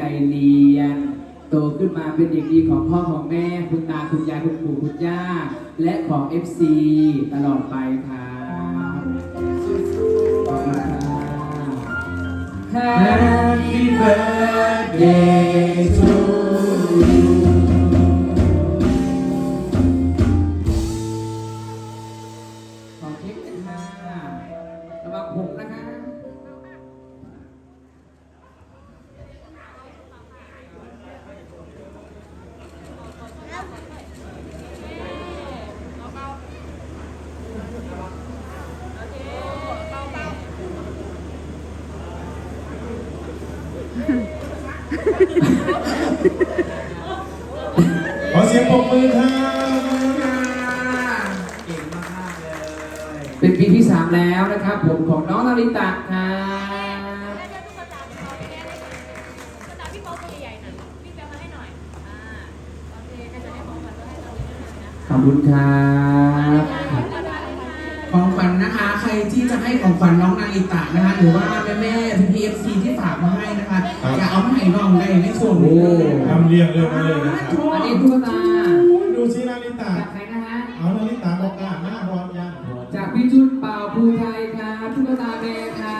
ใจเรียน โตขึ้นมาเป็นเด็กดีของพ่อของแม่ คุณตาคุณยายคุณปู่คุณย่า และของ FC ตลอดไปครับขอบคุณครับ Happy birthday to you ขอเสียงปรบมือครับเก่งมากๆเลยเป็นปีที่ 3 แล้วนะครับ ผมของน้องนาริตะครับพี่โป๊ตัวใหญ่ๆหน่อยพี่แปลมาให้หน่อยอ่าโอเคใครจะได้ของขวัญก็ให้เราเลยนะคะขอบคุณครับของขวัญนะคะ ใครที่จะให้ของขวัญน้องนาริตะนะคะ หรือว่าแม่แม่พีพีเอฟซีที่ฝากมา ให้นะคะอย่าเอามาให้น้องได้ในส่วนนี้ทำเรียงเร็วมาเลยนะครับ อันนี้ตุ๊กตาดูซินาริตา จากใครนะฮะ เอานาริตาบอกกล้าหน้าพร้อมยังจากพี่จุนเป่าภูไทยครับตุ๊กตาแม่ค่ะ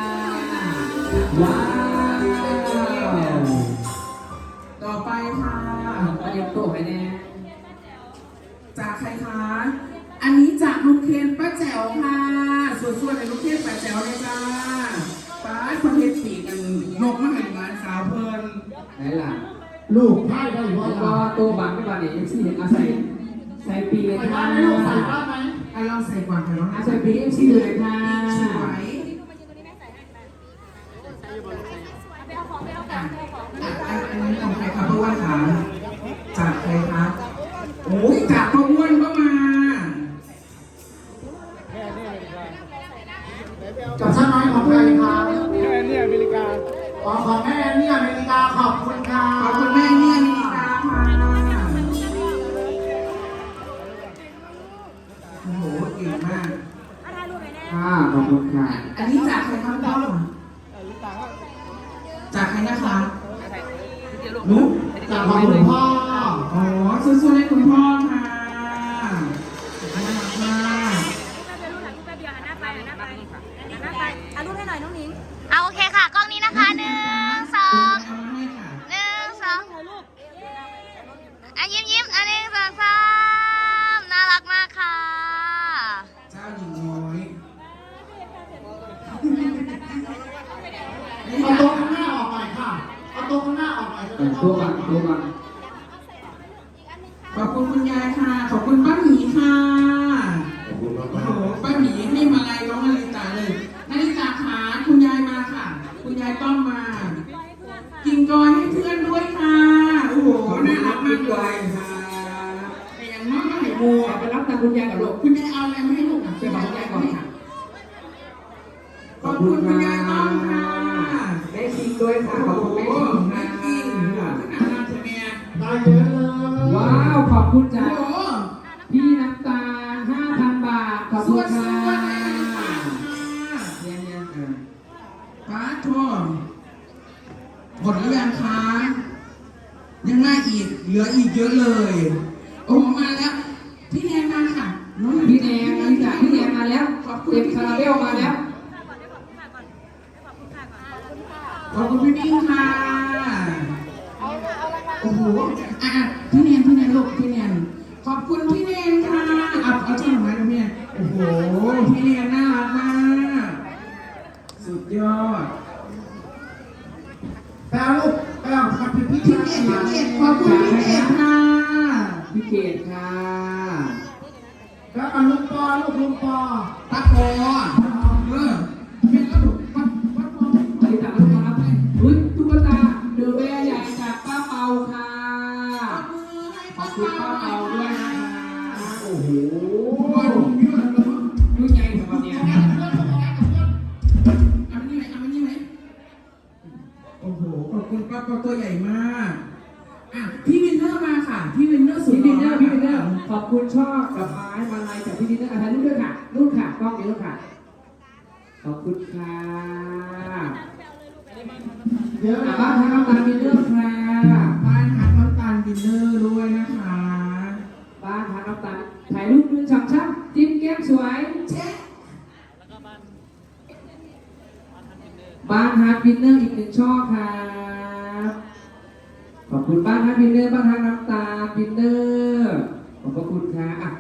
ว้าวต่อไปค่ะอันนี้โตให้แน่จากใครคะ อันนี้จากลูกเคนป้าแจ๋วค่ะ ส่วนๆในลูกเคนป้าแจ๋วเลยจ้าป้า ไหนล่ะลูกไพ่ได้หรือแล้วเปก็ล่าตัวบังไม่บานเนี่ยยังสี่เอาใส่ใส่ปีเลยค่ะอะลองใส่ก่อนค่ะน้องเอานะใส่ปีเอฟซีเลยค่ะสวยไปเอาของไปเอาของไปเอาของอะอันอันนี้ของใครคะเพราะว่าขาจากใครคะโอ้ยจากพ่ออ้วนก็มากับช่างน้อยของใครครับแม่เนี่ยอเมริกาอ๋อของแม่เนี่ยอเมริก จากใครนะคะนุ๊กจากของคุณพ่อ อ๋อสู้ๆให้คุณพ่อค่ะน่ารักมาก แป๊บเดียวรูปถ่ายรูปแป๊บเดียวหันหน้าไปหันหน้าไปหันหน้าไปอะรูปให้หน่อยน้องหนิง เอาโอเคค่ะ กล้องนี้นะคะหนึ่งสอง เอามาให้ค่ะ หนึ่งสอง ถ่ายรูป อะยิ้มยิ้มอันหนึ่งสองสามน่ารักมากค่ะ เจ้าหญิงน้อยนี่ เอา ค่ะ โต๊ะข้างหน้าออกหน่อยค่ะ เอาโต๊ะข้างหน้าออกหน่อยจะ เอ ได้ อ ตัวบังตัวบังขอบคุณคุณยายค่ะ ขอบคุณป้าหมีค่ะขอบคุณมากโอ้โหป้าหมีให้มาลัยน้องนาริตาเลยนาริตาขาคุณยายมาค่ะ คุณยายต้อมมา กินกอยให้เพื่อนด้วยค่ะ โอ้โห น่ารักมากเลยค่ะแต่ยังน้อยก็ให้บัวไปรับทางคุณยายกับลูกคุณยายเอาอะไรมาให้ลูกอะเดี๋ยวบอกคุณยายก่อนค่ะ ขอบคุณคุณยาย คุณโอ้จากโหพี่น้ำตาล5,000 บาท ขอบสคุณวัสค่ะดีค่ะ เรียนเรียนเออป้าโทษหมดหรือยังคะยังมาอีก เหลืออีกเยอะเลย โอ้มาแล้ว พี่แนนมาค่ะน้องพี่แดงนี่จ้ะพี่แดงมาแล้วขอบคุณ เต็มคาราเบลมาแล้ว ก่อนได้ขอบคุณค่ะก่อนได้ขอบคุณค่ะก่อนขอบคุณค่ะ ขอบคุณพี่บิ้งค่ะ โอ้โห อะอะพี่แนนพี่แนนลูกพี่แนน ขอบคุณพี่แนนค่ะเอาเอาช่อดอกไม้ตรงนี้โอ้โห พี่แนนน่ารักมาก สุดยอด แปลลูกแปลกับพี่พี่ พี่เกดพี่เกดขอบคุณพี่เกดค่ะ พี่เกดค่ะ แล้วกับ ลุงปอลูกลุงปอป้าปอเออ คุณช่อกับไม้มาลัยจากพี่วินเนอร์อาจารย์รุ่นด้วยค่ะรุ่นค่ะกล้องนี้รุ่นค่ะ ขอบคุณค่ะเยอะอะบ้านทางน้ำตาลวินเนอร์ค่ะบ้านฮักน้ำตาลดินเนอร์ด้วยนะคะ บ้านทางน้ำตาลถ่ายรูปด้วยช่ำช่ำจิ้มแก้มสวยเช็คบ้านฮาร์ดวินเนอร์อีกหนึ่งช่อครับขอบคุณบ้านฮาร์ดวินเนอร์บ้านฮาร์ดน้ำตาลวินเนอร์ ขอบพระคุณค่ะอะ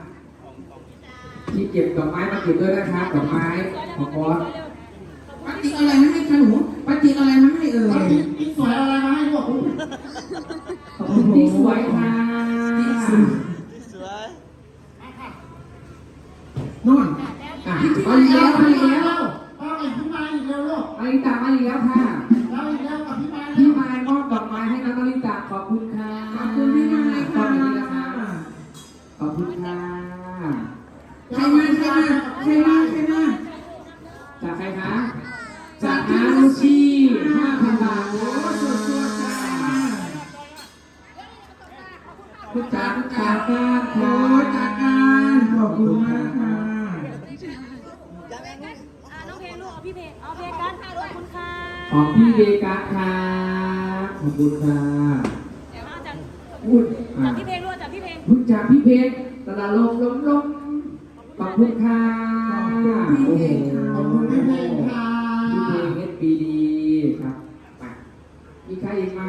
ที่เก็บดอกไม้มาเก็บด้วยนะครับดอกไม้ของบอสป้าติ๊กเอาอะไรมาให้คะหนูป้าติ๊กเอาอะไรมาให้เอ่แล้วยพี่พี่สวยอะไรมาให้ลูกขอบคุณที่สวยค่ะนู่นอะมาอีกแล้วมาอีกแล้วเอาอีกพี่มาอีกแล้วลูกมาอีกตามาอีกแล้วค่ะแล้วอีกแล้วกับพี่มาพี่แล้วมายมอบดอกไม้ให้น้องนาริตาขอบคุณ คุณจากจากกาโอ้ยจากการขอบคุณมากค่ะน้องเพลงลูกเอาพี่เพลงเอาเพลงกันขอบคุณค่ะของพี่เบกัสค่ะขอบคุณค่ะเดี๋ยวมาจากพูดจากพี่เพลงลูกจากพี่เพลงพูดจากพี่เพชรตลาดลมลมลมขอบคุณค่ะขอบคุณพี่เพชรค่ะขอบคุณพี่เพลงค่ะพี่เพลงเอสบีดีครับมามีใครอีกไหม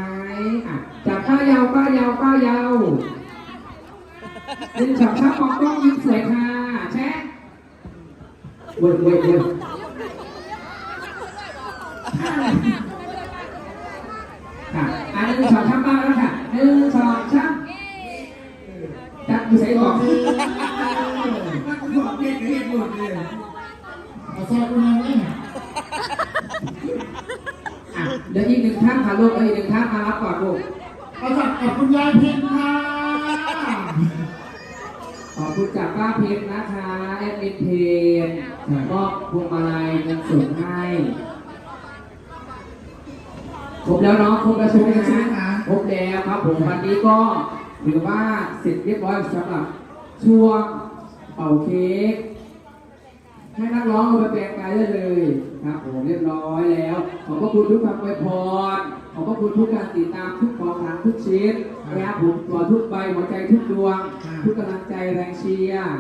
ป้ายาวป้ายาวป้ายาวเป็นฉากชักมองกล้องยิ้มสวยค่ะแชะเว้ยเว้ยเว้ยค่ะอันนี้สองช่างบ้างแล้วค่ะหนึ่งสองช่างจัดมือใส่ก่อนมันบอกเด็กเห็นหมดเลยเอาแซ่บคุณยังนี่อะเดี๋ยวอีกหนึ่งท่านค่ะลูกเอาอีกหนึ่งท่านมารับก่อนลูกเอาจา กกับคุณยายเพ็ญค่ะ ขอบคุณจากป้าเพชรนะคะแอดมินเพจมอบพวงมาลัยเงินสดให้ครบแล้วเนาะครบแล้วใช่ไหมฮะครบแล้วครับผมวันนี้ก็ถือว่าเสร็จเรียบร้อยสำหรับช่วงเป่าเค้ก ให้นักร้องเอาไปแปลงกายได้เลยครับผมเรียบร้อยแล้ว ขอบพระคุณทุกคำอวยพร ขอบพระคุณทุกการติดตามทุกของทางทุกชิ้นนะครับผมตัวทุกใบหัวใจทุกดวง ทุกกำลังใจแรงเชียร์